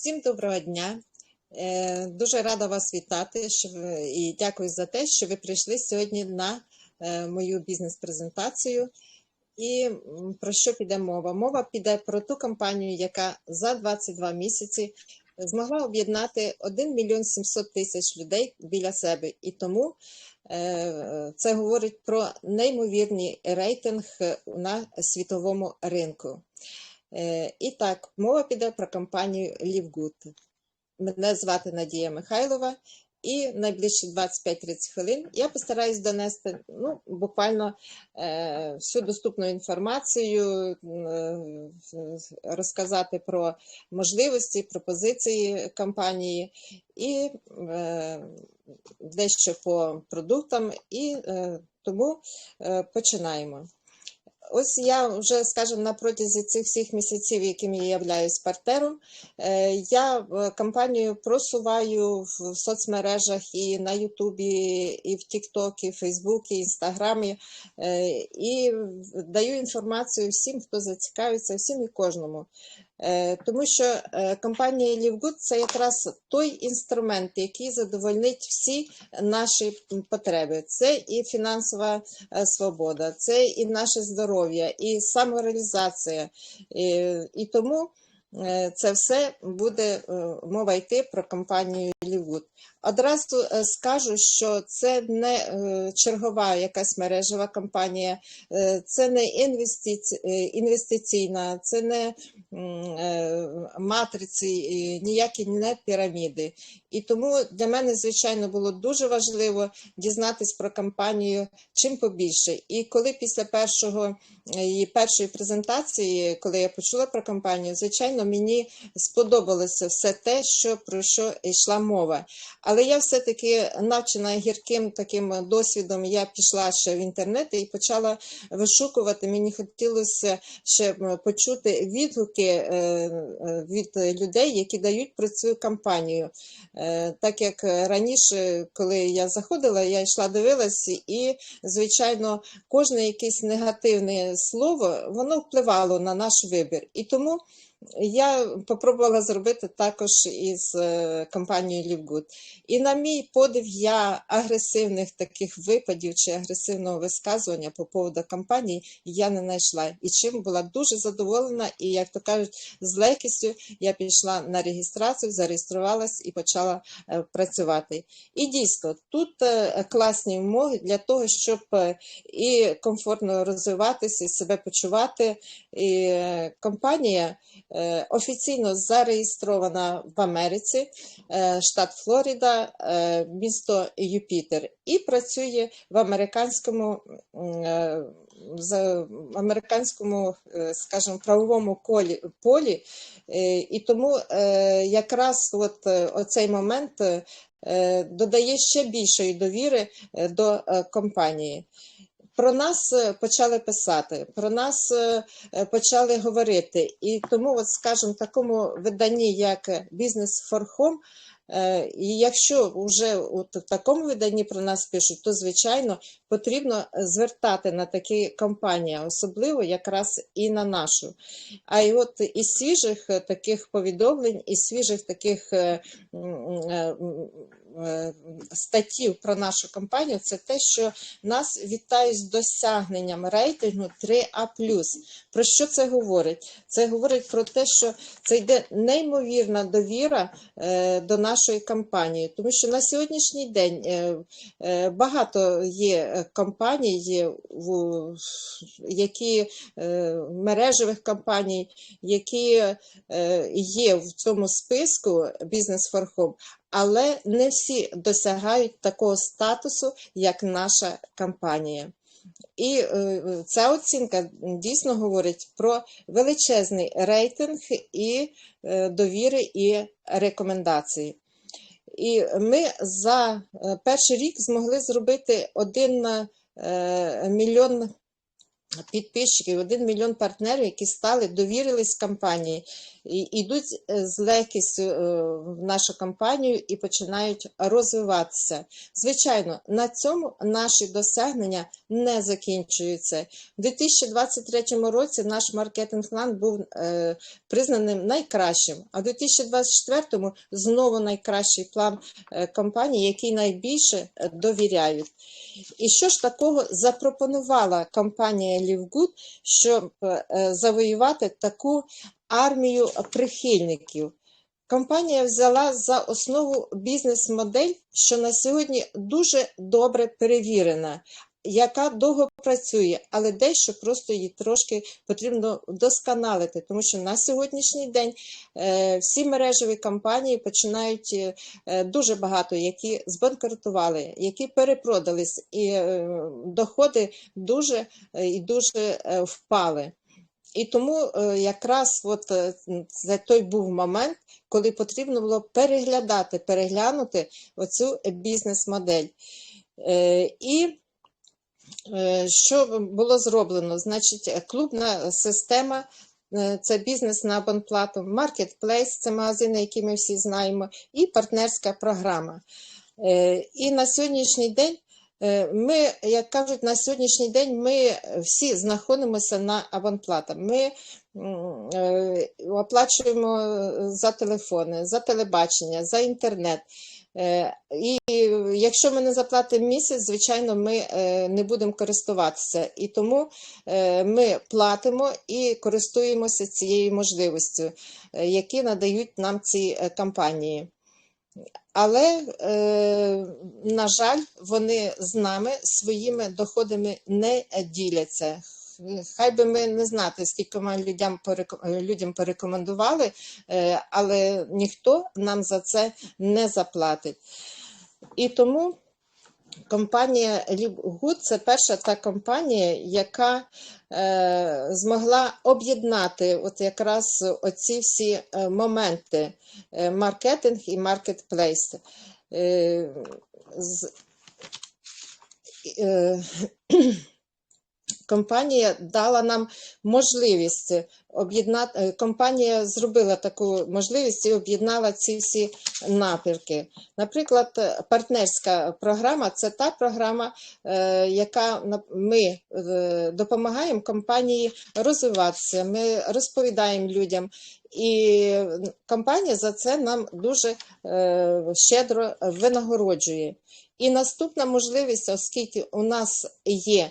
Всім доброго дня. Е, Дуже рада вас вітати і дякую за те, що ви прийшли сьогодні на е, мою бізнес-презентацію. І про що піде мова? Мова піде про ту компанію, яка за 22 місяці змогла об'єднати 1 мільйон 700 тисяч людей біля себе. І тому е, це говорить про неймовірний рейтинг на світовому ринку. І так, мова піде про компанію LiveGood. Мене звати Надія Михайлова, і найближчі 25-30 хвилин я постараюсь донести ну, буквально е, всю доступну інформацію, е, розказати про можливості, пропозиції компанії і дещо по продуктам. І тому починаємо. Ось я вже, скажімо, на протязі цих всіх місяців, яким я являюсь партнером, е, я е, компанію просуваю в соцмережах і на Ютубі, і в Тіктокі, і в Фейсбуці, і Інстаграмі, е, і даю інформацію всім, хто зацікавиться, всім і кожному. Е, Тому що е, компанія LiveGood – це якраз той інструмент, який задовольнить всі наші потреби. Це і фінансова е, свобода, це і наше здоров'я, і самореалізація. І, тому це все буде мова йти про компанію Лівуд. Одразу е, скажу, що це не е, чергова якась мережева компанія, е, це не інвестиційна, це не матриці, ніякі не піраміди. І тому для мене, звичайно, було дуже важливо дізнатись про компанію чим побільше. І коли після першого її першої презентації, коли я почула про компанію, звичайно, мені сподобалося все те, що про що йшла мова. Але я все-таки навчена гірким таким досвідом, я пішла ще в інтернет і почала вишукувати. Мені хотілося ще почути відгуки е, е, від людей, які дають про цю компанію. Е, Так як раніше, коли я заходила, я йшла дивилась, і, звичайно, кожне якесь негативне слово воно впливало на наш вибір. І тому я попробувала зробити також із е, компанією LiveGood. І на мій подив, я агресивних таких випадів чи агресивного висказування по поводу компанії я не знайшла. І чим була дуже задоволена, і, як то кажуть, з легкістю я пішла на реєстрацію, зареєструвалась і почала е, працювати. І дійсно, тут е, класні умови для того, щоб і комфортно розвиватися, і себе почувати. І компанія офіційно зареєстрована в Америці, е, штат Флорида, е, місто Юпітер, і працює в американському, е, в американському, е, скажімо, правовому колі, полі. Е, І тому е, якраз от е, оцей момент е, е, додає ще більшої довіри е, до е, компанії. Про нас е, почали писати, про нас е, е, почали говорити. І тому, от, скажімо, такому виданні, як Home, е, і якщо вже от в такому виданні про нас пишуть, то звичайно потрібно звертати на такі компанії, особливо якраз і на нашу. А й от із свіжих таких повідомлень, із свіжих таких статтів про нашу компанію, це те, що нас вітають з досягненням рейтингу 3А. Про що це говорить? Це говорить про те, що це йде неймовірна довіра е, до нашої компанії, тому що на сьогоднішній день е, е, багато є е, компаній, є, які е, мережевих компаній, які е, є в цьому списку for Home, але не всі досягають такого статусу, як наша компанія. І е, ця оцінка дійсно говорить про величезний рейтинг і е, довіри і рекомендації. І ми за е, перший рік змогли зробити 1 е, мільйон підписчиків, 1 мільйон партнерів, які стали, довірились компанії, йдуть е, з легкістю е, в нашу компанію і починають розвиватися. Звичайно, на цьому наші досягнення не закінчуються. У 2023 році наш маркетинг-план був е, признаним найкращим, а в 2024 знову найкращий план компанії, який найбільше довіряють. І що ж такого запропонувала компанія LiveGood, щоб завоювати таку армію прихильників? Компанія взяла за основу бізнес-модель, що на сьогодні дуже добре перевірена, яка довго працює, але дещо просто її трошки потрібно вдосконалити, тому що на сьогоднішній день е, всі мережеві компанії починають е, дуже багато, які збанкрутували, які перепродались, і е, доходи дуже і дуже впали. І тому е, якраз от це той був момент, коли потрібно було переглядати, переглянути оцю бізнес-модель. Е, І е, що було зроблено? Значить, клубна система. Це бізнес на абонплату, маркетплейс, це магазини, які ми всі знаємо, і партнерська програма. І на сьогоднішній день ми, як кажуть, на сьогоднішній день ми всі знаходимося на абонплатах. Ми е, оплачуємо е, за телефони, за телебачення, за інтернет. Е, І якщо ми не заплатимо місяць, звичайно, ми е, не будемо користуватися. І тому е, ми платимо і користуємося цією можливістю, е, які надають нам ці е, компанії. Але, е, на жаль, вони з нами своїми доходами не діляться. Хай би ми не знати, скільки людям, людям порекомендували, е, але ніхто нам за це не заплатить. І тому компанія LiveGood – це перша та компанія, яка е, змогла об'єднати от якраз оці всі е, моменти е, маркетинг і маркетплейс. Е, з- е, Компанія дала нам можливість об'єднати. е, Компанія зробила таку можливість і об'єднала ці всі напрямки. Наприклад, е, партнерська програма це та програма, е, яка ми допомагаємо компанії розвиватися. Ми розповідаємо людям, і компанія за це нам дуже щедро винагороджує. І наступна можливість, оскільки у нас є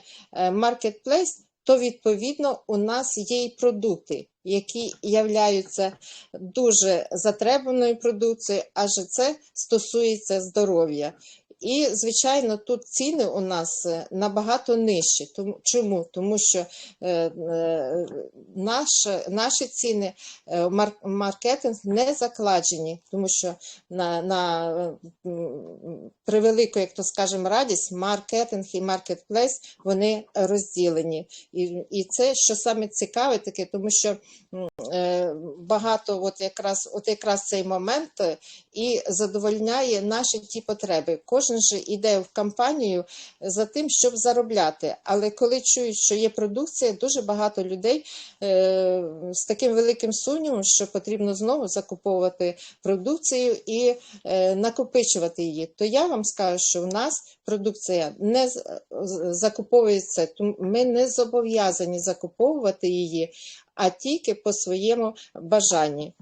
маркетплейс, то відповідно у нас є і продукти, які являються дуже затребаною продукцією, адже це стосується здоров'я. І, звичайно, тут ціни у нас е, набагато нижчі. Чому? Тому що е, е, наш, наші ціни е, маркетинг не закладені, тому що на, на превелику, як то скажемо, радість, маркетинг і маркетплейс вони розділені. І, і це що саме цікаве таке, тому що багато, от якраз, от якраз цей момент і задовольняє наші ті потреби. Кожен же йде в компанію за тим, щоб заробляти. Але коли чують, що є продукція, дуже багато людей е, з таким великим сумнівом, що потрібно знову закуповувати продукцію і е, накопичувати її. То я вам скажу, що в нас продукція не закуповується, ми не зобов'язані закуповувати її, а тільки по своєму бажанні.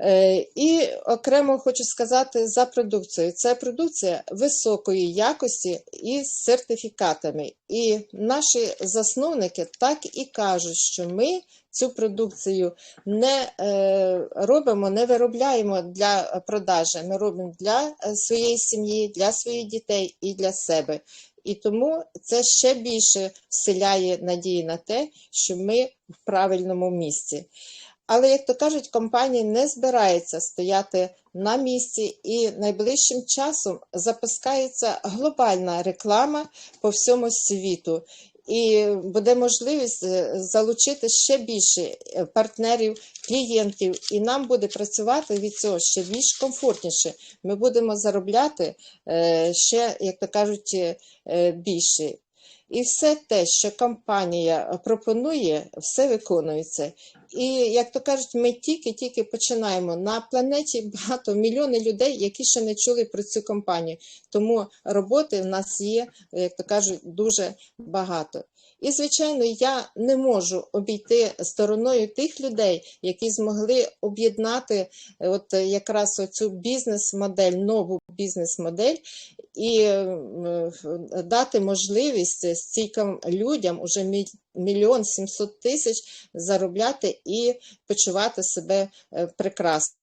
Е, І окремо хочу сказати за продукцію. Це продукція високої якості і з сертифікатами. І наші засновники так і кажуть, що ми цю продукцію не е, робимо, не виробляємо для продажі. Ми робимо для своєї сім'ї, для своїх дітей і для себе. І тому це ще більше вселяє надії на те, що ми в правильному місці. Але, як то кажуть, компанія не збирається стояти на місці, і найближчим часом запускається глобальна реклама по всьому світу. І буде можливість е, залучити ще більше е, партнерів, клієнтів, і нам буде працювати від цього ще більш комфортніше. Ми будемо заробляти е, ще, як то кажуть, більше. І все те, що компанія пропонує, все виконується. І як то кажуть, ми тільки-тільки починаємо. На планеті багато мільйони людей, які ще не чули про цю компанію. Тому роботи в нас є, як то кажуть, дуже багато. І, звичайно, я не можу обійти стороною тих людей, які змогли об'єднати е, от якраз оцю бізнес-модель, нову бізнес-модель, і е, дати можливість стійким людям уже мільйон сімсот тисяч заробляти і почувати себе е, прекрасно.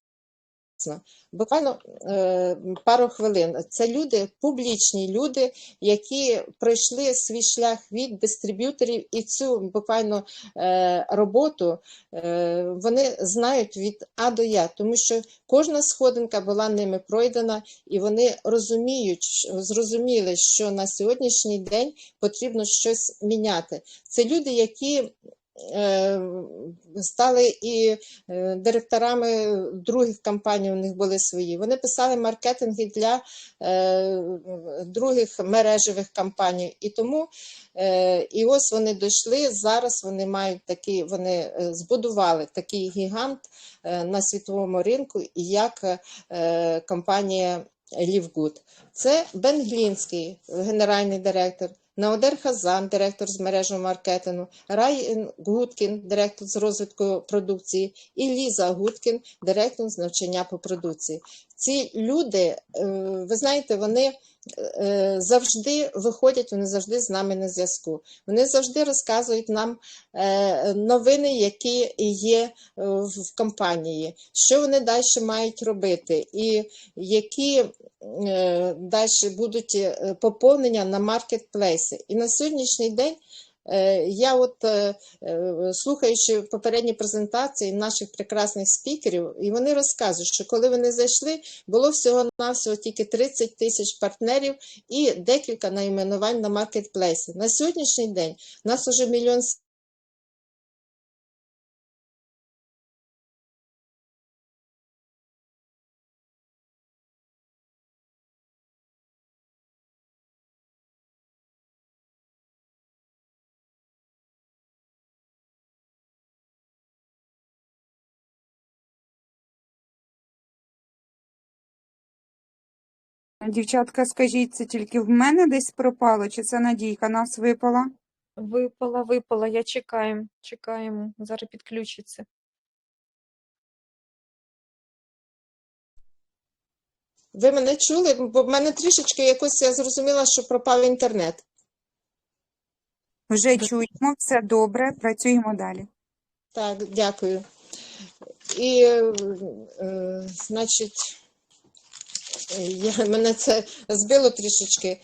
Буквально е, пару хвилин. Це люди, публічні люди, які пройшли свій шлях від дистриб'юторів, і цю буквально е, роботу е, вони знають від А до Я, тому що кожна сходинка була ними пройдена, і вони розуміють, зрозуміли, що на сьогоднішній день потрібно щось міняти. Це люди, які стали і е, директорами других компаній, у них були свої. Вони писали маркетинги для е, других мережевих компаній. І тому е, і ось вони дійшли. Зараз вони мають такі, вони е, збудували такий гігант е, на світовому ринку, як е, компанія Лівгуд. Це Бен Глінський, генеральний директор. Наодер Хазан, директор з мережного маркетингу, Райан Гудкін, директор з розвитку продукції, і Ліза Гудкін, директор з навчання по продукції. Ці люди, е, ви знаєте, вони завжди виходять, вони завжди з нами на зв'язку. Вони завжди розказують нам е, новини, які є е, в компанії, що вони далі мають робити, і які е, далі будуть е, поповнення на маркетплейси. І на сьогоднішній день е, я, от е, е, слухаючи попередні презентації наших прекрасних спікерів, і вони розказують, що коли вони зайшли, було всього-навсього тільки 30 тисяч партнерів і декілька найменувань на маркетплейси. На сьогоднішній день у нас вже мільйон Дівчатка, скажіть, це тільки в мене десь пропало, чи це Надійка нас випала? Випала, випала. Я чекаємо, чекаємо. Зараз підключиться. Ви мене чули? Бо в мене трішечки якось я зрозуміла, що пропав інтернет. Вже чуємо, все добре, працюємо далі. Так, дякую. І, е, е, значить, я, мене це збило трішечки.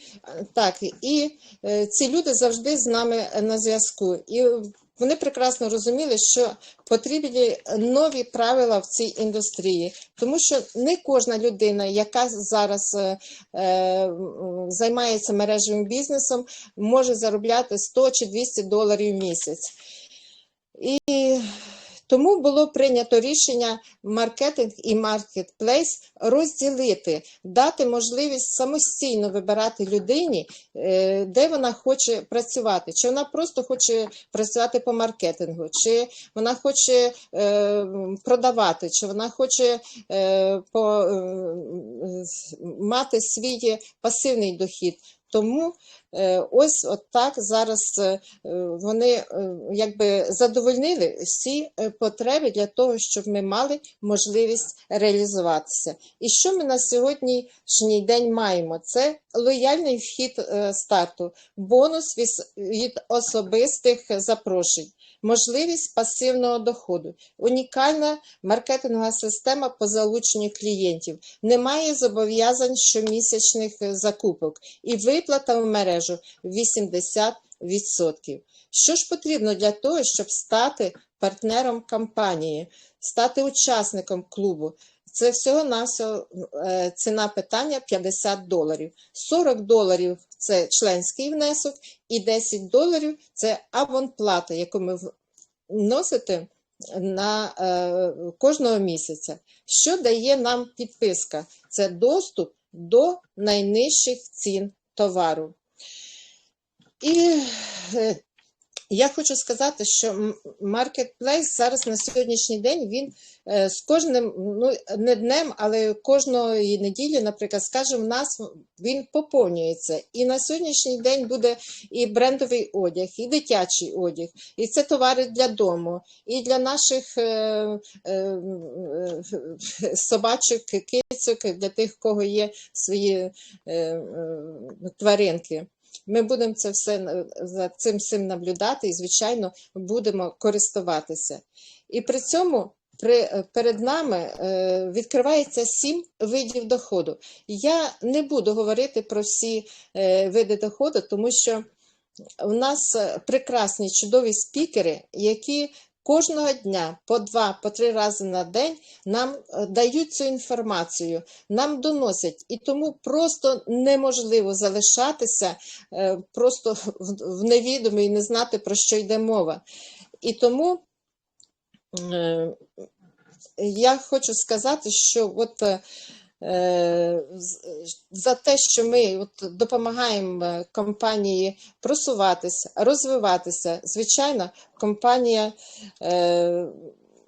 Так, і е, ці люди завжди з нами на зв'язку. І вони прекрасно розуміли, що потрібні нові правила в цій індустрії, тому що не кожна людина, яка зараз е, е, займається мережевим бізнесом, може заробляти 100 чи 200 доларів в місяць. І тому було прийнято рішення маркетинг і маркетплейс розділити, дати можливість самостійно вибирати людині, е, де вона хоче працювати. Чи вона просто хоче працювати по маркетингу, чи вона хоче е, продавати, чи вона хоче е, по, мати свій пасивний дохід. Тому ось от так зараз е, е, вони е, якби задовольнили всі е, потреби для того, щоб ми мали можливість реалізуватися. І що ми на сьогоднішній день маємо? Це лояльний вхід е, старту, бонус від особистих запрошень. Можливість пасивного доходу, унікальна маркетингова система по залученню клієнтів, немає зобов'язань щомісячних е, закупок і виплата в мережу 80%. Що ж потрібно для того, щоб стати партнером компанії, стати учасником клубу? Це всього-навсього е, ціна питання 50 доларів. 40 доларів це членський внесок, і 10 доларів це абонплата, яку ми вносите на е, кожного місяця. Що дає нам підписка? Це доступ до найнижчих цін товару. І е, Я хочу сказати, що м- Marketplace зараз на сьогоднішній день він е, з кожним, ну не днем, але кожної неділі, наприклад, скажімо, в нас він поповнюється. І на сьогоднішній день буде і брендовий одяг, і дитячий одяг, і це товари для дому, і для наших е, е, е, собачок, кицьок, для тих, кого є свої е, е, тваринки. Ми будемо це все е, за цим всім наблюдати і, звичайно, будемо користуватися. І при цьому при, е, перед нами е, відкривається сім видів доходу. Я не буду говорити про всі види доходу, тому що у нас прекрасні чудові спікери, які кожного дня по два, по три рази на день нам е, дають цю інформацію, нам доносять, і тому просто неможливо залишатися е, просто в, невідомі і не знати, про що йде мова. І тому е, я хочу сказати, що от за те, що ми от допомагаємо е, компанії просуватися, розвиватися, звичайно, компанія е,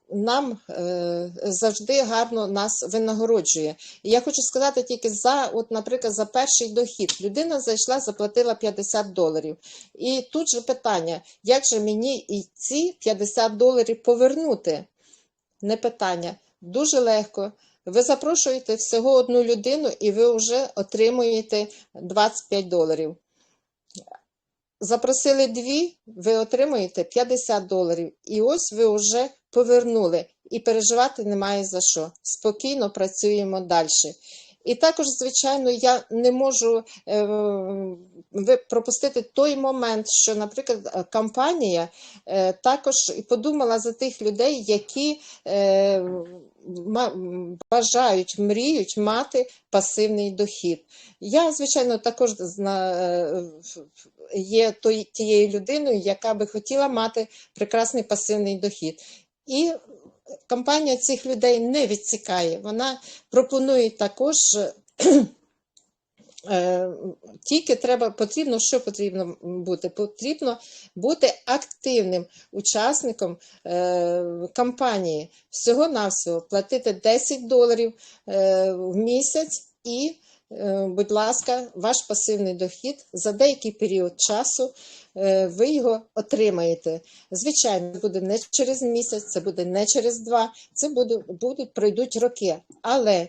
нам е, завжди гарно нас винагороджує. І я хочу сказати тільки за, от, наприклад, за перший дохід. Людина зайшла, заплатила 50 доларів. І тут же питання, як же мені і ці 50 доларів повернути? Не питання. Дуже легко. Ви запрошуєте всього одну людину, і ви вже отримуєте 25 доларів. Запросили дві, ви отримуєте 50 доларів. І ось ви вже повернули. І переживати немає за що. Спокійно працюємо далі. І також, звичайно, я не можу е, пропустити той момент, що, наприклад, компанія е, також і подумала за тих людей, які е, бажають, мріють мати пасивний дохід. Я, звичайно, також е, є тією людиною, яка би хотіла мати прекрасний пасивний дохід. І компанія цих людей не відсікає. Вона пропонує також. Е, Тільки треба потрібно, що потрібно бути? Потрібно бути активним учасником е, кампанії. Всього-навсього платити 10 доларів е, в місяць і, будь ласка, ваш пасивний дохід за деякий період часу ви його отримаєте. Звичайно, це буде не через місяць, це буде не через два, це буде, будуть, пройдуть роки. Але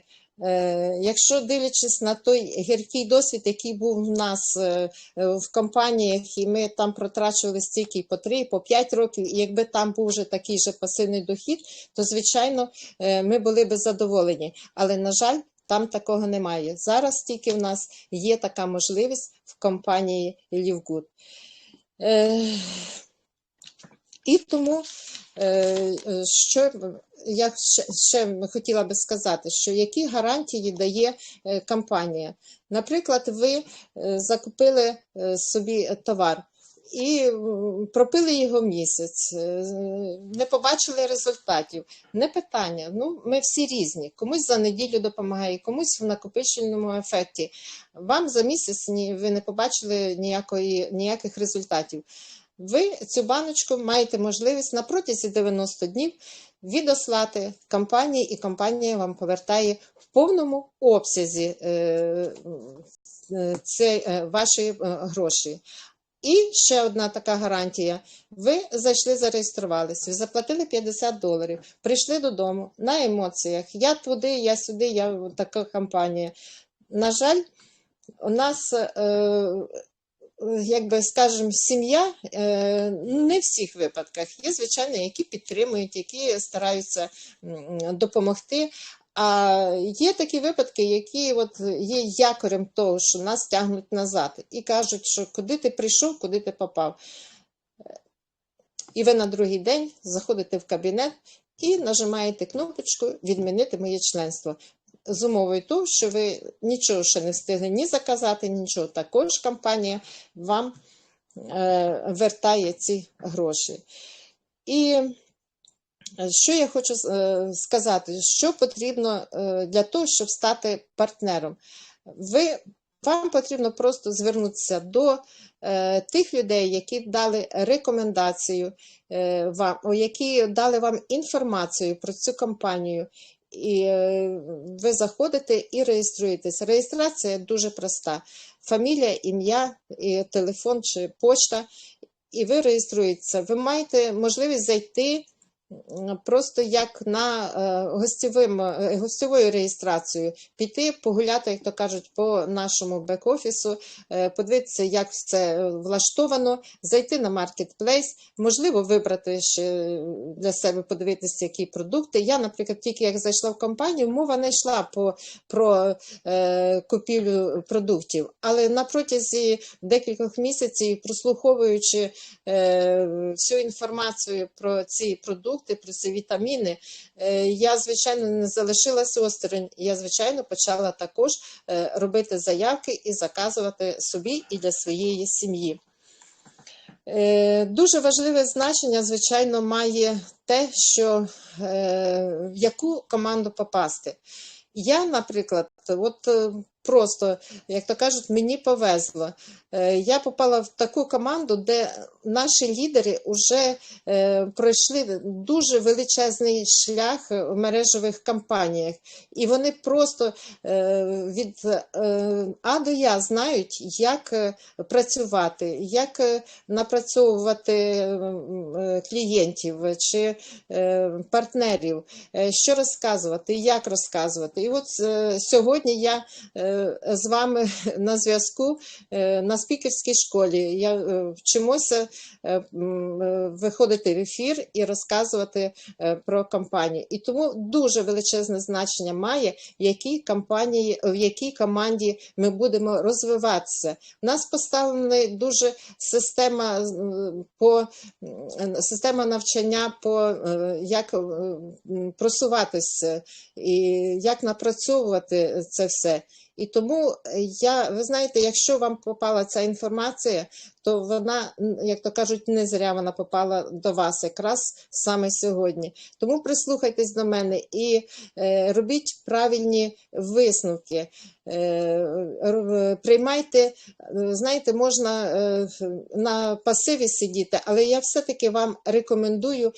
Якщо дивлячись на той гіркий досвід, який був в нас е, е, в компаніях, і ми там протрачували стільки по 3, по 5 років, і якби там був вже такий же пасивний дохід, то звичайно е, ми були би задоволені. Але на жаль, там такого немає. Зараз тільки в нас є така можливість в компанії Лівгуд. І тому, е, е, що я ще, хотіла би сказати, що які гарантії дає е, компанія. Наприклад, ви е, закупили е, собі товар і пропили його місяць, е, не побачили результатів. Не питання. Ну, ми всі різні. Комусь за неділю допомагає, комусь в накопичувальному ефекті. Вам за місяць ви не побачили ніякої, ніяких результатів. Ви цю баночку маєте можливість на протязі 90 днів відослати компанії, і компанія вам повертає в повному обсязі е, е, це, е, ваші гроші. І ще одна така гарантія. Ви зайшли, зареєструвалися, заплатили 50 доларів, прийшли додому на емоціях. Я туди, я сюди, я така компанія. На жаль, у нас як би скажемо, сім'я е, не в всіх випадках. Є, звичайно, які підтримують, які стараються допомогти. А є такі випадки, які от є якорем того, що нас тягнуть назад, і кажуть, що куди ти прийшов, куди ти попав. І ви на другий день заходите в кабінет і нажимаєте кнопочку Відмінити моє членство. З умовою того, що ви нічого ще не встигли ні заказати, нічого. Також компанія вам е, вертає ці гроші. І е, що я хочу е, сказати, що потрібно для того, щоб стати партнером? Ви, вам потрібно просто звернутися до е, тих людей, які дали рекомендацію е, вам, які дали вам інформацію про цю компанію. І е, ви заходите і реєструєтесь. Реєстрація дуже проста: фамілія, ім'я, телефон чи почта, і ви реєструєтеся. Ви маєте можливість зайти просто як на е, гостєвим, е, гостьовою реєстрацією, піти погуляти, як то кажуть, по нашому бек-офісу, е, подивитися, як все влаштовано, зайти на маркетплейс, можливо, вибрати ще для себе, подивитися, які продукти. Я, наприклад, тільки як зайшла в компанію, мова не йшла по, про е, купівлю продуктів, але на протязі декількох місяців, прослуховуючи е, всю інформацію про ці продукти, про ці вітаміни, е, я, звичайно, не залишилась осторонь. Я, звичайно, почала також е, робити заявки і заказувати собі і для своєї сім'ї. Е, Дуже важливе значення, звичайно, має те, що в яку команду попасти. Я, наприклад, от просто, як то кажуть, мені повезло. Е, Я попала в таку команду, де наші лідери вже е, пройшли дуже величезний шлях в мережевих кампаніях, і вони просто е, від А до Я знають, як працювати, як напрацьовувати клієнтів чи партнерів, що розказувати, як розказувати. І от сьогодні я з вами на зв'язку е, на спікерській школі. Я е, вчимося е, е, виходити в ефір і розказувати е, про компанію. І тому дуже величезне значення має, в якій компанії, в якій команді ми будемо розвиватися. У нас поставлена дуже система по система навчання по е, як е, просуватися і як напрацьовувати це все. І тому я, ви знаєте, якщо вам попала ця інформація, то вона, як то кажуть, не зря вона попала до вас якраз саме сьогодні. Тому прислухайтесь до мене і е, робіть правильні висновки. Е, приймайте, е, знаєте, можна е, на пасиві сидіти, але я все-таки вам рекомендую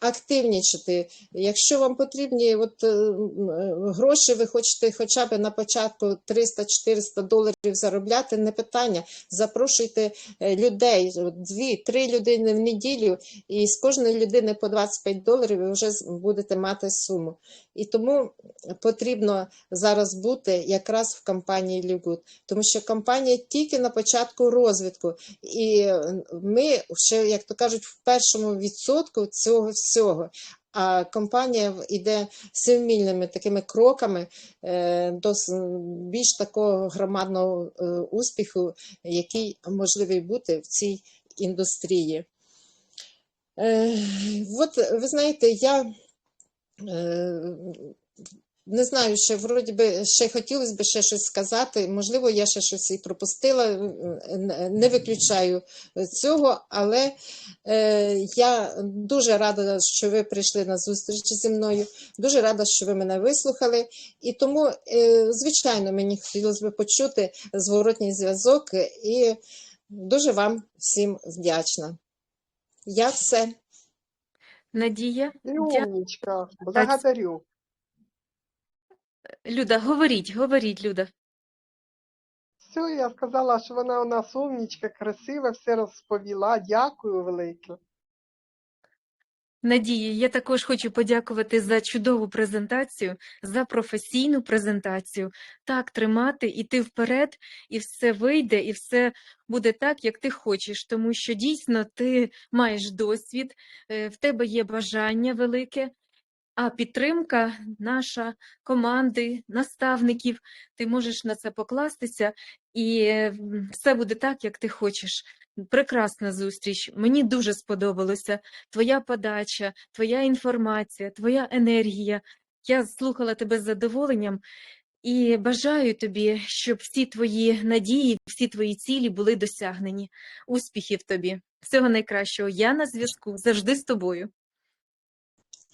активнічати. Якщо вам потрібні от, е, е, гроші, ви хочете хоча б на початку 300-400 доларів заробляти, не питання. Запрошуйте е, людей, дві-три людини в неділю, і з кожної людини по 25 доларів ви вже будете мати суму. І тому потрібно зараз бути якраз в компанії Лігуд, тому що компанія тільки на початку розвитку, і е, ми ще, як то кажуть, в першому відсотку цього всього. А компанія йде семимільними такими кроками е, до більш такого громадного е, успіху, який можливий бути в цій індустрії. Е, От ви знаєте, я не знаю, ще вроді би ще хотілося б ще щось сказати. Можливо, я ще щось і пропустила, е, не виключаю цього, але е, я дуже рада, що ви прийшли на зустріч зі мною. Дуже рада, що ви мене вислухали. І тому, е, звичайно, мені хотілося б почути зворотній зв'язок, і дуже вам всім вдячна. Я все. Надія, Ты благодарю. Люда, говоріть, говоріть, Люда. Все, я сказала, що вона у нас умничка, красива, все розповіла. Дякую велике. Надія, я також хочу подякувати за чудову презентацію, за професійну презентацію. Так, тримати, іти вперед, і все вийде, і все буде так, як ти хочеш, тому що дійсно ти маєш досвід, е, в тебе є бажання велике, а підтримка наша команди, наставників, ти можеш на це покластися, і все буде так, як ти хочеш. Прекрасна зустріч. Мені дуже сподобалося твоя подача, твоя інформація, твоя енергія. Я слухала тебе з задоволенням і бажаю тобі, щоб всі твої надії, всі твої цілі були досягнені. Успіхів тобі, всього найкращого. Я на зв'язку завжди з тобою.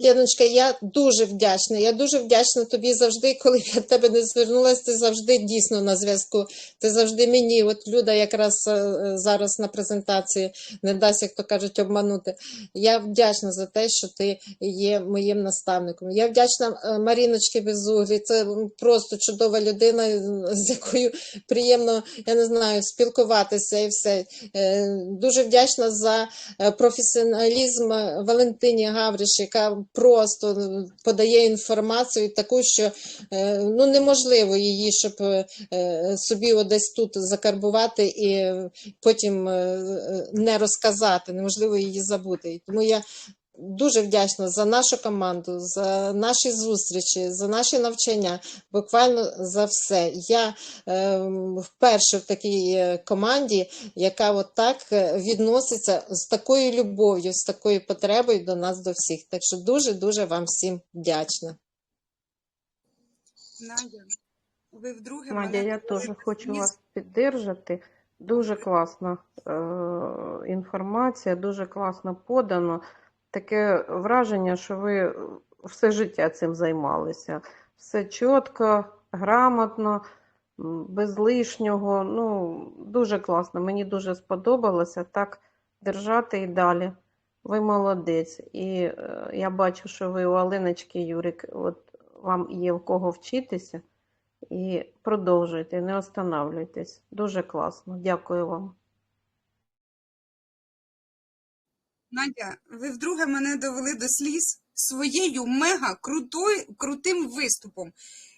Леночка, я дуже вдячна. Я дуже вдячна тобі завжди, коли я до тебе не звернулася, ти завжди дійсно на зв'язку. Ти завжди мені, от Люда якраз е, зараз на презентації не дасть, як то кажуть, обманути. Я вдячна за те, що ти є моїм наставником. Я вдячна е, Маріночці Безуглі. Це просто чудова людина, з якою приємно, я не знаю, спілкуватися і все. Е, Дуже вдячна за професіоналізм Валентині Гавриш, яка просто е, подає інформацію таку, що е, ну, неможливо її, щоб е, собі десь тут закарбувати і потім не розказати, неможливо її забути. Тому я дуже вдячна за нашу команду, за наші зустрічі, за наші навчання, буквально за все. Я е, вперше в такій е, команді, яка от так е, відноситься з такою любов'ю, з такою потребою до нас, до всіх. Так що дуже-дуже вам всім вдячна. Надя, ви вдруге Надя, мене я теж хочу вас підтримати. Дуже класна е, інформація, дуже класно подано. Таке враження, що ви все життя цим займалися. Все чітко, грамотно, без лишнього. Ну, дуже класно. Мені дуже сподобалося так держати і далі. Ви молодець. І е, я бачу, що ви у Алиночки Юрик, от вам є в кого вчитися. І продовжуйте, не останавливайтесь. Дуже класно. Дякую вам. Надя, ви вдруге мене довели до сліз своєю мега крутим виступом.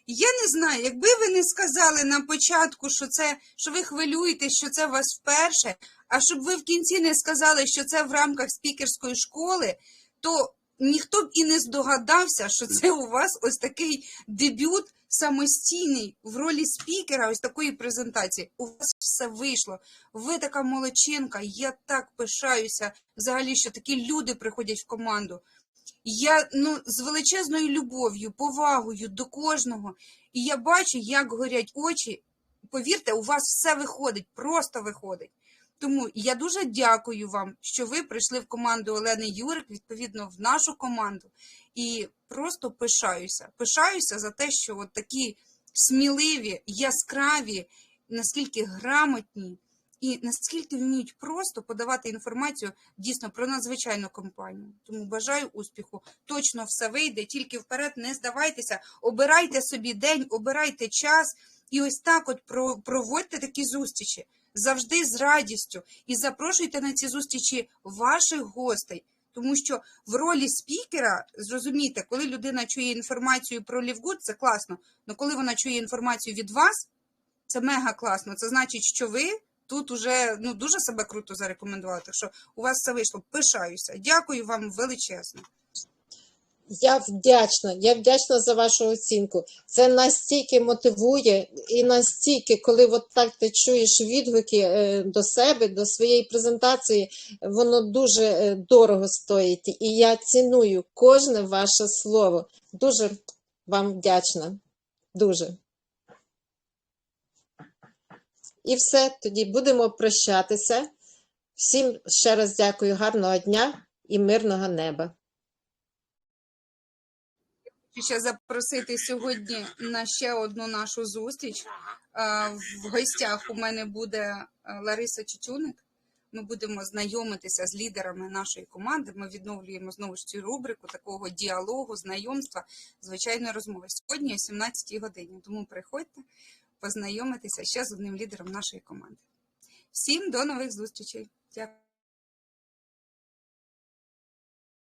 Я не знаю, якби ви не сказали на початку, що це, що ви хвилюєтесь, що це у вас вперше, а щоб ви в кінці не сказали, що це в рамках спікерської школи, то ніхто б і не здогадався, що це у вас ось такий дебют самостійний в ролі спікера, ось такої презентації. У вас все вийшло. Ви така молодчинка. Я так пишаюся взагалі, що такі люди приходять в команду. Я ну, з величезною любов'ю, повагою до кожного. І я бачу, як горять очі. Повірте, у вас все виходить, просто виходить. Тому я дуже дякую вам, що ви прийшли в команду Олени Юрик, відповідно, в нашу команду. І просто пишаюся. Пишаюся за те, що от такі сміливі, яскраві, наскільки грамотні і наскільки вміють просто подавати інформацію дійсно про надзвичайну компанію. Тому бажаю успіху. Точно все вийде, тільки вперед не здавайтеся, обирайте собі день, обирайте час і ось так от проводьте такі зустрічі завжди з радістю і запрошуйте на ці зустрічі ваших гостей. Тому що в ролі спікера, зрозумійте, коли людина чує інформацію про Лівгуд, це класно. Але коли вона чує інформацію від вас, це мега класно. Це значить, що ви тут уже ну, дуже себе круто зарекомендували. Так що у вас все вийшло. Пишаюся. Дякую вам величезно. Я вдячна, я вдячна за вашу оцінку. Це настільки мотивує і настільки, коли от так ти чуєш відгуки е, до себе, до своєї презентації, воно дуже е, дорого стоїть. І я ціную кожне ваше слово. Дуже вам вдячна. Дуже. І все, тоді будемо прощатися. Всім ще раз дякую, гарного дня і мирного неба. Ще запросити сьогодні на ще одну нашу зустріч. В гостях у мене буде е, Лариса Чечуник. Ми будемо знайомитися з лідерами нашої команди. Ми відновлюємо знову ж цю рубрику такого діалогу, знайомства, звичайної розмови. Сьогодні о 17-й годині. Тому приходьте познайомитися ще з одним лідером нашої команди. Всім до нових зустрічей. Дякую.